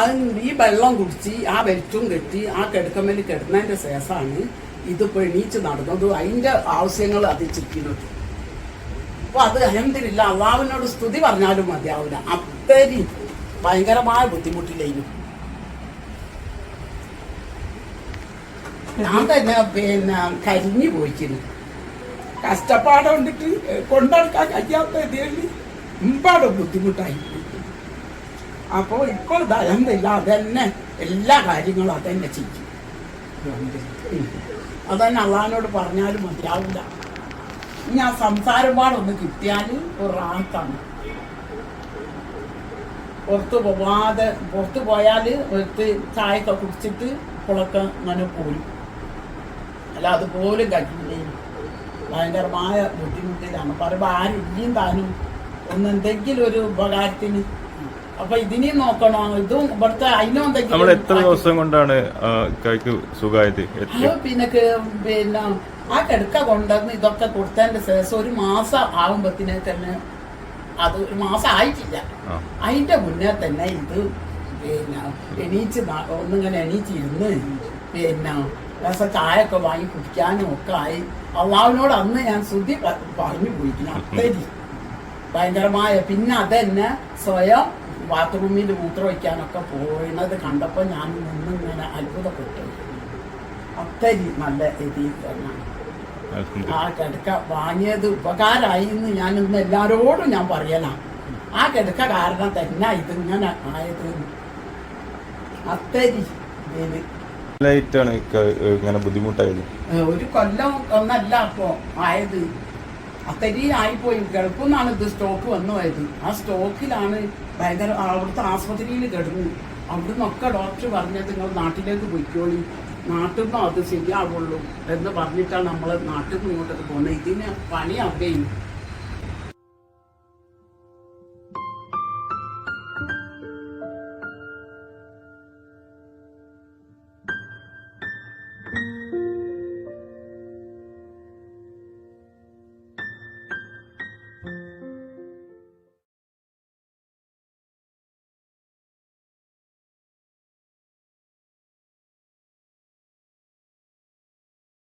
അത് ഈ വെള്ളം കുടിച്ച് ആ വെറ്റും കെട്ടി ആ കിടക്കമ്മൽ കിടന്നതിന്റെ ശേഷമാണ് ഇതിപ്പോൾ എണീച്ച് നടന്നത്. അതിന്റെ ആവശ്യങ്ങൾ അത് ചിക്കുന്നത് അപ്പൊ അത് അഹമ്മദില്ല അള്ളാവിനോട് സ്തുതി പറഞ്ഞാലും മതിയാവില്ല. അത്രയും ഭയങ്കരമായ ബുദ്ധിമുട്ടില്ലായിരുന്നു ഞാൻ തന്നെ പിന്നെ കരിഞ്ഞു പോയിക്കുന്നു കഷ്ടപ്പാട് കൊണ്ടിട്ട് കൊണ്ടെടുക്കാൻ കഴിയാത്ത ഇതിൽ ഒരുപാട് ബുദ്ധിമുട്ടായി. അപ്പോൾ ഇപ്പോൾ ദയന്നില്ല അതന്നെ എല്ലാ കാര്യങ്ങളും അതന്നെ ചെയ്യും. അതന്നെ അള്ളഹാനോട് പറഞ്ഞാലും മതിയാവില്ല ഇനി ആ സംസാരപാടൊന്ന് കിട്ടിയാലും ഒരു റാത്താണ് പുറത്ത് പോവാതെ പുറത്ത് പോയാൽ എടുത്ത് ചായയൊക്കെ കുടിച്ചിട്ട് കുളക്ക അങ്ങനെ പോരും. അല്ല അതുപോലും കഴിക്കില്ലേ ഭയങ്കരമായ ബുദ്ധിമുട്ടിലാണ്. പറയുമ്പോൾ ആരില്ലേം താനും. ഒന്നെന്തെങ്കിലും ഒരു ഉപകാരത്തിന് അപ്പൊ ഇതിനെയും നോക്കണോ? ഇതും ഇവിടുത്തെ അതിനും നമ്മൾ എത്ര ദിവസം കൊണ്ടാണ് കൈക്ക് സുഖമായത്? പിന്നെ പിന്നെ ആ കിടക്ക കൊണ്ടുവന്ന് ഇതൊക്കെ കൊടുത്തതിന്റെ ശേഷം ഒരു മാസം ആകുമ്പത്തിനെ തന്നെ അത് ഒരു മാസം ആയിട്ടില്ല. അതിന്റെ മുന്നേ തന്നെ ഇത് പിന്നെ എണീച്ച് ഒന്നിങ്ങനെ എണീച്ചിരുന്ന് പിന്നെ രസം ചായ ഒക്കെ വാങ്ങി കുടിക്കാനും ഒക്കെ ആയി. അള്ളാവിനോട് അന്ന് ഞാൻ ശ്രുതി പറഞ്ഞു പോയിരിക്കുന്നു അത്തരി ഭയങ്കരമായ പിന്നെ അതന്നെ സ്വയം ബാത്റൂമിൽ മൂത്രം വയ്ക്കാനൊക്കെ പോയിരുന്നത് കണ്ടപ്പോൾ ഞാൻ നിന്നിങ്ങനെ അത്ഭുതപ്പെട്ടു. അത്തരി നല്ല രീതിയിൽ തന്നെ ആ കിടക്ക വാങ്ങിയത് ഉപകാരമായി എന്ന് ഞാൻ ഇന്ന് എല്ലാരോടും ഞാൻ പറയലാം. ആ കിടക്ക കാരണം തന്നെ ഇതിങ്ങനെ ആയത്. അത്തരി ഇത് ഇങ്ങനെ ബുദ്ധിമുട്ടായത്. ഒരു കൊല്ലം ഒന്നല്ല അപ്പോ ആയത്. അത്തരി ആയിപ്പോയി ഗൾഫിൽ ഇത് സ്റ്റോക്ക് വന്നു പോയത്. ആ സ്റ്റോക്കിലാണ് ഭയങ്കര അവിടുത്തെ ആസ്പത്രിയിൽ കിടന്നു. അവിടുന്നൊക്കെ ഡോക്ടർ പറഞ്ഞത് നിങ്ങൾ നാട്ടിലേക്ക് പോയിക്കോളി. നാട്ടിൽ നിന്നും അത് ശരിയാവുള്ളൂ എന്ന് പറഞ്ഞിട്ടാണ് നമ്മൾ നാട്ടിൽ നിന്ന് ഇങ്ങോട്ടൊക്കെ പോകുന്നത് ഇതിന് പണി അവിടെയും.